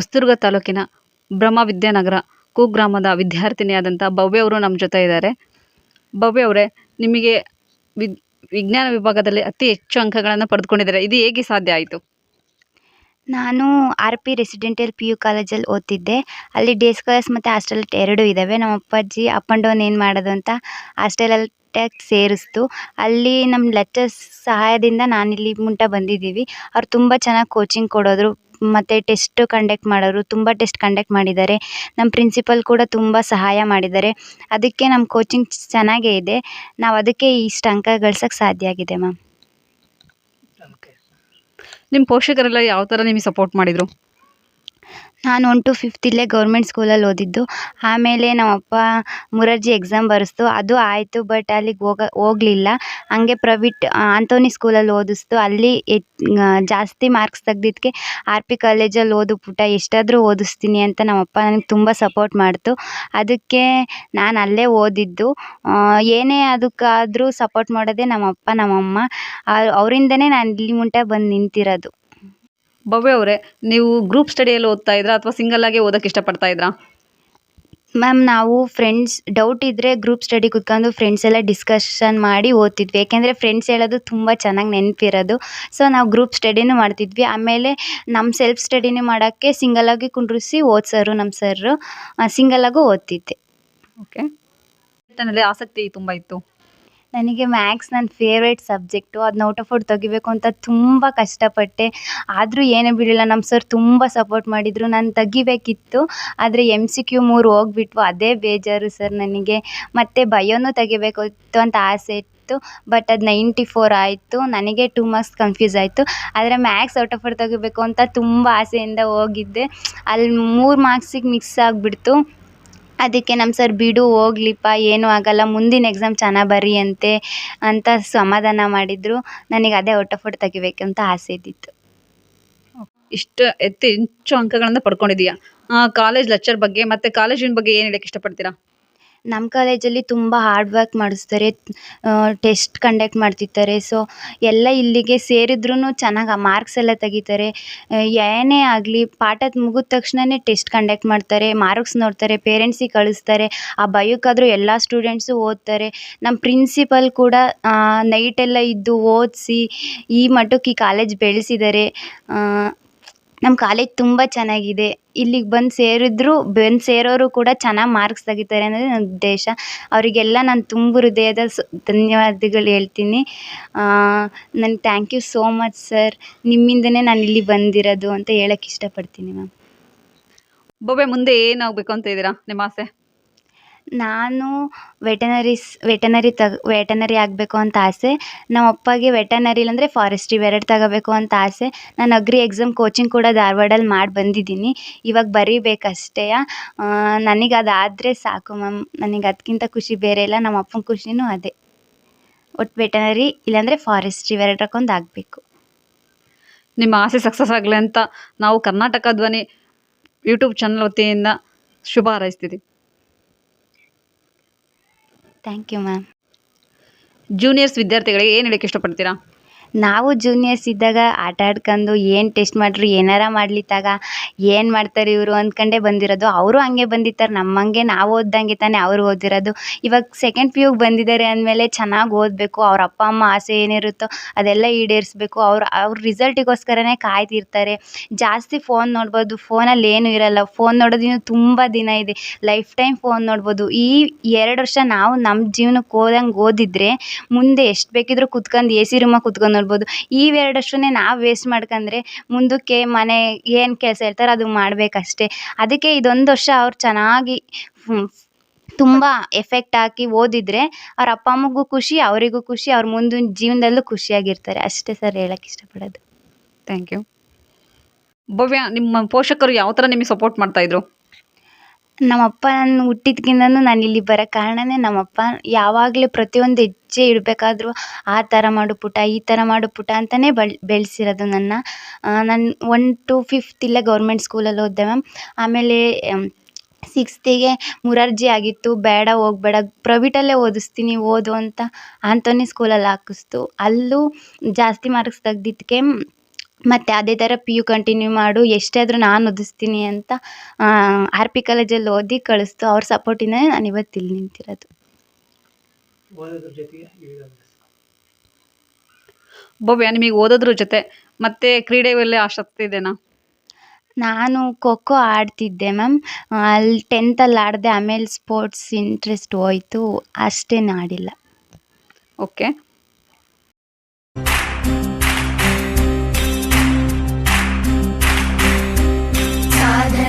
ಹೊಸದುರ್ಗ ತಾಲೂಕಿನ ಬ್ರಹ್ಮ ವಿದ್ಯಾನಗರ ಕುಗ್ರಾಮದ ವಿದ್ಯಾರ್ಥಿನಿಯಾದಂಥ ಭವ್ಯ ಅವರು ನಮ್ಮ ಜೊತೆ ಇದ್ದಾರೆ. ಭವ್ಯ ಅವರೇ, ನಿಮಗೆ ವಿದ್, ವಿಜ್ಞಾನ ವಿಭಾಗದಲ್ಲಿ ಅತಿ ಹೆಚ್ಚು ಅಂಕಗಳನ್ನು ಪಡೆದುಕೊಂಡಿದ್ದಾರೆ. ಇದು ಹೇಗೆ ಸಾಧ್ಯ ಆಯಿತು? ನಾನು R P residential P U ಕಾಲೇಜಲ್ಲಿ ಓದ್ತಿದ್ದೆ. ಅಲ್ಲಿ ಡೇ ಸ್ಕಾಲರ್ಸ್ ಮತ್ತು ಹಾಸ್ಟೆಲ್ ಎರಡೂ ಇದ್ದಾವೆ ನಮ್ಮ ಅಪ್ಪಾಜಿ ಅಪ್ ಆ್ಯಂಡ್ ಡೌನ್ ಏನು ಮಾಡೋದು ಅಂತ ಹಾಸ್ಟೆಲಲ್ಲಿ ಟ್ಯಾಕ್ ಸೇರಿಸ್ತು. ಅಲ್ಲಿ ನಮ್ಮ ಲೆಕ್ಚರ್ಸ್ ಸಹಾಯದಿಂದ ನಾನಿಲ್ಲಿ ಮುಂಟ ಬಂದಿದ್ದೀವಿ. ಅವ್ರು ತುಂಬ ಚೆನ್ನಾಗಿ ಕೋಚಿಂಗ್ ಕೊಡೋರು ಮತ್ತು ಟೆಸ್ಟ್ ಕಂಡಕ್ಟ್ ಮಾಡೋರು ತುಂಬ ಟೆಸ್ಟ್ ಕಂಡಕ್ಟ್ ಮಾಡಿದ್ದಾರೆ. ನಮ್ಮ ಪ್ರಿನ್ಸಿಪಲ್ ಕೂಡ ತುಂಬ ಸಹಾಯ ಮಾಡಿದ್ದಾರೆ. ಅದಕ್ಕೆ ನಮ್ಮ ಕೋಚಿಂಗ್ ಚೆನ್ನಾಗೇ ಇದೆ. ನಾವು ಅದಕ್ಕೆ ಇಷ್ಟು ಅಂಕ ಗಳಿಸೋಕ್ಕೆ ಸಾಧ್ಯ ಆಗಿದೆ, ಮ್ಯಾಮ್. ನಿಮ್ಮ ಪೋಷಕರೆಲ್ಲ ಯಾವ ಥರ ನಿಮಗೆ ಸಪೋರ್ಟ್ ಮಾಡಿದರು? ನಾನು ಒನ್ ಟು ಫಿಫ್ತ್ ಇಲ್ಲೇ ಗೌರ್ಮೆಂಟ್ ಸ್ಕೂಲಲ್ಲಿ ಓದಿದ್ದು. ಆಮೇಲೆ ನಮ್ಮ ಅಪ್ಪ ಮುರಾರ್ಜಿ ಎಕ್ಸಾಮ್ ಬರೆಸ್ತು. ಅದು ಆಯಿತು ಬಟ್ ಅಲ್ಲಿಗೆ ಹೋಗ, ಹೋಗ್ಲಿಲ್ಲ. ಹಂಗೆ ಪ್ರವಿಟ್ ಆಂಥೋನಿ ಸ್ಕೂಲಲ್ಲಿ ಓದಿಸ್ತು. ಅಲ್ಲಿ ಜಾಸ್ತಿ ಮಾರ್ಕ್ಸ್ ತೆಗ್ದಿದ್ದಕ್ಕೆ ಆರ್ ಪಿ ಕಾಲೇಜಲ್ಲಿ ಓದು ಪುಟ್ಟ ಎಷ್ಟಾದರೂ ಓದಿಸ್ತೀನಿ ಅಂತ ನಮ್ಮ ಅಪ್ಪ ನನಗೆ ತುಂಬ ಸಪೋರ್ಟ್ ಮಾಡ್ತು. ಅದಕ್ಕೆ ನಾನು ಅಲ್ಲೇ ಓದಿದ್ದು. ಏನೇ ಅದಕ್ಕಾದರೂ ಸಪೋರ್ಟ್ ಮಾಡೋದೇ ನಮ್ಮಪ್ಪ, ನಮ್ಮಮ್ಮ. ಅವರಿಂದನೇ ನಾನು ಇಲ್ಲಿ ಮುಂಟೆ ಬಂದು ನಿಂತಿರೋದು. ಭವ್ಯ ಅವರೇ ನೀವು ಗ್ರೂಪ್ ಸ್ಟಡಿಯಲ್ಲಿ ಓದ್ತಾ ಇದ್ರಾ ಅಥವಾ ಸಿಂಗಲ್ ಆಗಿ ಓದೋಕ್ಕೆ ಇಷ್ಟಪಡ್ತಾ ಇದ್ರಾ? ಮ್ಯಾಮ್ ನಾವು ಫ್ರೆಂಡ್ಸ್ ಡೌಟ್ ಇದ್ದರೆ ಗ್ರೂಪ್ ಸ್ಟಡಿ ಕುತ್ಕೊಂಡು ಫ್ರೆಂಡ್ಸ್ ಎಲ್ಲ ಡಿಸ್ಕಷನ್ ಮಾಡಿ ಓದ್ತಿದ್ವಿ. ಯಾಕೆಂದರೆ ಫ್ರೆಂಡ್ಸ್ ಹೇಳೋದು ತುಂಬ ಚೆನ್ನಾಗಿ ನೆನಪಿರೋದು. ಸೊ ನಾವು ಗ್ರೂಪ್ ಸ್ಟಡಿನೂ ಮಾಡ್ತಿದ್ವಿ. ಆಮೇಲೆ ನಮ್ಮ ಸೆಲ್ಫ್ ಸ್ಟಡಿನೂ ಮಾಡೋಕ್ಕೆ ಸಿಂಗಲಾಗಿ ಕುಂಡ್ರಿಸಿ ಓದ್ಸೋರು ನಮ್ಮ ಸಿಂಗಲ್ ಸಿಂಗಲಾಗೂ ಓದ್ತಿದ್ದೆ. ಓಕೆ ಆಸಕ್ತಿ ತುಂಬ ಇತ್ತು. ನನಗೆ ಮ್ಯಾಥ್ಸ್ ನನ್ನ ಫೇವ್ರೇಟ್ ಸಬ್ಜೆಕ್ಟು ಅದನ್ನ ಔಟ್ ಆಫ್ ಔಟ್ ತೆಗಿಬೇಕು ಅಂತ ತುಂಬ ಕಷ್ಟಪಟ್ಟೆ. ಆದರೂ ಏನೂ ಬಿಡಲಿಲ್ಲ. ನಮ್ಮ ಸರ್ ತುಂಬ ಸಪೋರ್ಟ್ ಮಾಡಿದರು. ನಾನು ತೆಗಿಬೇಕಿತ್ತು. ಆದರೆ ಎಂ ಸಿ ಕ್ಯೂ ಮೂರು ಹೋಗ್ಬಿಟ್ವು. ಅದೇ ಬೇಜಾರು ಸರ್ ನನಗೆ. ಮತ್ತು ಬಯೋನೂ ತೆಗಿಬೇಕಿತ್ತು ಅಂತ ಆಸೆ ಇತ್ತು. ಬಟ್ ಅದು ನೈಂಟಿ ಫೋರ್ ಆಯಿತು. ನನಗೆ ಟೂ ಮಾರ್ಕ್ಸ್ ಕನ್ಫ್ಯೂಸ್ ಆಯಿತು. ಆದರೆ ಮ್ಯಾಥ್ಸ್ ಔಟ್ ಆಫ್ ಔಟ್ ತೆಗಿಬೇಕು ಅಂತ ತುಂಬ ಆಸೆಯಿಂದ ಹೋಗಿದ್ದೆ. ಅಲ್ಲಿ ಮೂರು ಮಾರ್ಕ್ಸಿಗೆ ಮಿಕ್ಸ್ ಆಗಿಬಿಡ್ತು. ಅದಕ್ಕೆ ನಮ್ಮ ಸರ್ ಬಿಡು, ಹೋಗ್ಲಿಪ್ಪ, ಏನೂ ಆಗಲ್ಲ, ಮುಂದಿನ ಎಕ್ಸಾಮ್ ಚೆನ್ನಾಗಿ ಬರೀಯಂತೆ ಅಂತ ಸಮಾಧಾನ ಮಾಡಿದರು. ನನಗೆ ಅದೇ ಔಟ್ ಆಫ್ ಔಟ್ ತೆಗಿಬೇಕಂತ ಆಸೆ ಇದ್ದಿತ್ತು. ಇಷ್ಟು ಎತ್ತಿ ಹೆಚ್ಚು ಅಂಕಗಳನ್ನು ಪಡ್ಕೊಂಡಿದ್ದೀಯಾ ಕಾಲೇಜ್ ಲೆಕ್ಚರ್ ಬಗ್ಗೆ ಮತ್ತು ಕಾಲೇಜಿನ ಬಗ್ಗೆ ಏನು ಹೇಳಕ್ಕೆ ಇಷ್ಟಪಡ್ತೀರಾ? ನಮ್ಮ ಕಾಲೇಜಲ್ಲಿ ತುಂಬ ಹಾರ್ಡ್ ವರ್ಕ್ ಮಾಡಿಸ್ತಾರೆ ಟೆಸ್ಟ್ ಕಂಡಕ್ಟ್ ಮಾಡ್ತಿರ್ತಾರೆ. ಸೊ ಎಲ್ಲ ಇಲ್ಲಿಗೆ ಸೇರಿದ್ರೂ ಚೆನ್ನಾಗಿ ಮಾರ್ಕ್ಸ್ ಎಲ್ಲ ತೆಗಿತಾರೆ. ಏನೇ ಆಗಲಿ ಪಾಠ ಮುಗಿದ ತಕ್ಷಣವೇ ಟೆಸ್ಟ್ ಕಂಡಕ್ಟ್ ಮಾಡ್ತಾರೆ ಮಾರ್ಕ್ಸ್ ನೋಡ್ತಾರೆ ಪೇರೆಂಟ್ಸಿಗೆ ಕಳಿಸ್ತಾರೆ. ಆ ಭಯಕ್ಕಾದ್ರೂ ಎಲ್ಲ ಸ್ಟೂಡೆಂಟ್ಸು ಓದ್ತಾರೆ. ನಮ್ಮ ಪ್ರಿನ್ಸಿಪಲ್ ಕೂಡ ನೈಟೆಲ್ಲ ಇದ್ದು ಓದಿಸಿ ಈ ಮಟ್ಟಕ್ಕೆ ಈ ಕಾಲೇಜ್ ಬೆಳೆಸಿದ್ದಾರೆ ನಮ್ಮ ಕಾಲೇಜ್ ತುಂಬ ಚೆನ್ನಾಗಿದೆ. ಇಲ್ಲಿಗೆ ಬಂದು ಸೇರಿದ್ರು, ಬಂದು ಸೇರೋರು ಕೂಡ ಚೆನ್ನಾಗಿ ಮಾರ್ಕ್ಸ್ ತೆಗಿತಾರೆ ಅನ್ನೋದೇ ನನ್ನ ಉದ್ದೇಶ. ಅವರಿಗೆಲ್ಲ ನಾನು ತುಂಬ ಹೃದಯದ ಸ್, ಧನ್ಯವಾದಗಳು ಹೇಳ್ತೀನಿ. ನನ್ನ thank you so much sir ನಿಮ್ಮಿಂದನೇ ನಾನು ಇಲ್ಲಿ ಬಂದಿರೋದು ಅಂತ ಹೇಳಕ್ಕೆ ಇಷ್ಟಪಡ್ತೀನಿ ಮ್ಯಾಮ್ ಬೊಬ್ಬೆ, ಮುಂದೆ ಏನಾಗಬೇಕು ಅಂತ ಇದ್ದೀರಾ? ನಿಮ್ಮ ಆಸೆ? ನಾನು ವೆಟನರೀಸ್, ವೆಟನರಿ ತಗ, ವೆಟನರಿ ಆಗಬೇಕು ಅಂತ ಆಸೆ. ನಮ್ಮ ಅಪ್ಪಗೆ ವೆಟನರಿ ಇಲ್ಲಾಂದರೆ ಫಾರೆಸ್ಟ್ರಿ ಇವೆರಡು ತಗೋಬೇಕು ಅಂತ ಆಸೆ. ನಾನು ಅಗ್ರಿ ಎಕ್ಸಾಮ್ ಕೋಚಿಂಗ್ ಕೂಡ ಧಾರವಾಡಲ್ಲಿ ಮಾಡಿ ಬಂದಿದ್ದೀನಿ. ಇವಾಗ ಬರೀಬೇಕಷ್ಟೇ. ನನಗೆ ಅದಾದರೆ ಸಾಕು ಮ್ಯಾಮ್. ನನಗೆ ಅದಕ್ಕಿಂತ ಖುಷಿ ಬೇರೆ ಇಲ್ಲ. ನಮ್ಮ ಅಪ್ಪನ ಖುಷಿನೂ ಅದೇ. ಒಟ್ಟು ವೆಟನರಿ ಇಲ್ಲಾಂದರೆ ಫಾರೆಸ್ಟ್ರಿ ಇವೆರಡಕ್ಕೊಂದು ಆಗಬೇಕು. ನಿಮ್ಮ ಆಸೆ ಸಕ್ಸಸ್ ಆಗಲಿ ಅಂತ ನಾವು ಕರ್ನಾಟಕ ಧ್ವನಿ ಯೂಟ್ಯೂಬ್ ಚಾನಲ್ ವತಿಯಿಂದ ಶುಭ ಹಾರೈಸ್ತೀವಿ ಥ್ಯಾಂಕ್ ಯು ಮ್ಯಾಮ್ ಜೂನಿಯರ್ಸ್ ವಿದ್ಯಾರ್ಥಿಗಳಿಗೆ ಏನು ಹೇಳಕ್ಕೆ ಇಷ್ಟಪಡ್ತೀರಾ? ನಾವು ಜೂನಿಯರ್ಸ್ ಇದ್ದಾಗ ಆಟ ಆಡ್ಕೊಂಡು ಏನು ಟೆಸ್ಟ್ ಮಾಡ್ರು, ಏನಾರ ಮಾಡ್ಲಿತ್ತಾಗ ತಗ ಏನು ಮಾಡ್ತಾರೆ ಇವರು ಅಂದ್ಕೊಂಡೇ ಬಂದಿರೋದು. ಅವರು ಹಂಗೆ ಬಂದಿರ್ತಾರೆ ನಮ್ಮಂಗೆ ನಾವು ಓದ್ದಂಗೆ ತಾನೇ ಅವರು ಓದಿರೋದು. ಇವಾಗ ಸೆಕೆಂಡ್ ಪಿ ಯುಗೆ ಬಂದಿದ್ದಾರೆ ಅಂದಮೇಲೆ ಚೆನ್ನಾಗಿ ಓದಬೇಕು, ಅವ್ರ ಅಪ್ಪ ಅಮ್ಮ ಆಸೆ ಏನಿರುತ್ತೋ ಅದೆಲ್ಲ ಈಡೇರಿಸ್ಬೇಕು. ಅವ್ರು, ಅವ್ರ ರಿಸಲ್ಟಿಗೋಸ್ಕರನೇ ಕಾಯ್ತಿರ್ತಾರೆ. ಜಾಸ್ತಿ ಫೋನ್ ನೋಡ್ಬೋದು ಫೋನಲ್ಲಿ ಏನೂ ಇರಲ್ಲ. ಫೋನ್ ನೋಡೋದಿನ್ನು ಇನ್ನೂ ತುಂಬ ದಿನ ಇದೆ. ಲೈಫ್ ಟೈಮ್ ಫೋನ್ ನೋಡ್ಬೋದು. ಈ ಎರಡು ವರ್ಷ ನಾವು ನಮ್ಮ ಜೀವನಕ್ಕೆ ಹೋದಂಗೆ ಓದಿದ್ರೆ, ಮುಂದೆ ಎಷ್ಟು ಬೇಕಿದ್ರೂ ಕುತ್ಕೊಂಡು ಎ ಸಿ ರೂಮಾಗ ಕುತ್ಕೊಂಡು ನೋಡ್ಬೋದು. ಇವೆರಡಷ್ಟನ್ನೇ ನಾವು ವೇಸ್ಟ್ ಮಾಡ್ಕೊಂಡ್ರೆ ಮುಂದಕ್ಕೆ ಮನೆ ಏನು ಕೆಲಸ ಹೇಳ್ತಾರೆ ಅದು ಮಾಡಬೇಕಷ್ಟೇ. ಅದಕ್ಕೆ ಇದೊಂದು ವರ್ಷ ಅವ್ರು ಚೆನ್ನಾಗಿ ತುಂಬ ಎಫೆಕ್ಟ್ ಹಾಕಿ ಓದಿದರೆ ಅವ್ರ ಅಪ್ಪ ಅಮ್ಮಗೂ ಖುಷಿ, ಅವರಿಗೂ ಖುಷಿ, ಅವ್ರ ಮುಂದಿನ ಜೀವನದಲ್ಲೂ ಖುಷಿಯಾಗಿರ್ತಾರೆ. ಅಷ್ಟೇ ಸರ್ ಹೇಳಕ್ಕೆ ಇಷ್ಟಪಡೋದು. ಥ್ಯಾಂಕ್ ಯು ಭವ್ಯ, ನಿಮ್ಮ ಪೋಷಕರು ಯಾವ ಥರ ನಿಮಗೆ ಸಪೋರ್ಟ್ ಮಾಡ್ತಾಯಿದ್ರು ನಮ್ಮಪ್ಪ ನನ್ನ ಹುಟ್ಟಿದ್ಕಿಂತನೂ ನಾನು ಇಲ್ಲಿ ಬರೋ ಕಾರಣನೇ ನಮ್ಮಪ್ಪ. ಯಾವಾಗಲೂ ಪ್ರತಿಯೊಂದು ಹೆಜ್ಜೆ ಇಡಬೇಕಾದ್ರೂ ಆ ಥರ ಮಾಡು ಪುಟ, ಈ ಥರ ಮಾಡು ಪುಟ ಅಂತಲೇ ಬಳ್, ಬೆಳೆಸಿರೋದು ನನ್ನ. ನಾನು ಒನ್ ಟು ಫಿಫ್ತ್ ಇಲ್ಲೇ ಗೌರ್ಮೆಂಟ್ ಸ್ಕೂಲಲ್ಲಿ ಓದಿದೆ ಮ್ಯಾಮ್. ಆಮೇಲೆ ಸಿಕ್ಸ್ತಿಗೆ ಮುರಾರ್ಜಿ ಆಗಿತ್ತು. ಬೇಡ, ಹೋಗ್ಬೇಡ, ಪ್ರೈವೇಟಲ್ಲೇ ಓದಿಸ್ತೀನಿ, ಓದು ಅಂತ ಆಂಥೋನಿ ಸ್ಕೂಲಲ್ಲಿ ಹಾಕಿಸ್ತು. ಅಲ್ಲೂ ಜಾಸ್ತಿ ಮಾರ್ಕ್ಸ್ ತೆಗ್ದಿದ್ದಕ್ಕೆ ಮತ್ತು ಅದೇ ಥರ ಪಿ ಯು ಕಂಟಿನ್ಯೂ ಮಾಡು ಎಷ್ಟೇ ಆದರೂ ನಾನು ಓದಿಸ್ತೀನಿ ಅಂತ ಆರ್ ಪಿ ಕಾಲೇಜಲ್ಲಿ ಓದಿ ಕಳಿಸ್ತು. ಅವ್ರ ಸಪೋರ್ಟಿನೇ ನಾನು ಇವತ್ತು ಇಲ್ಲಿ ನಿಂತಿರೋದು. ಭವ್ಯ ನಿಮಗೆ ಓದೋದ್ರ ಜೊತೆ ಮತ್ತೆ ಕ್ರೀಡೆ ಮೇಲೆ ಆಸಕ್ತಿ ಇದೆನಾ? ನಾನು ಖೋ ಖೋ ಆಡ್ತಿದ್ದೆ ಮ್ಯಾಮ್. ಅಲ್ಲಿ ಟೆಂತಲ್ಲಿ ಆಡಿದೆ ಆಮೇಲೆ ಸ್ಪೋರ್ಟ್ಸ್ ಇಂಟ್ರೆಸ್ಟ್ ಹೋಯ್ತು. ಅಷ್ಟೇನು ಆಡಿಲ್ಲ. ಓಕೆ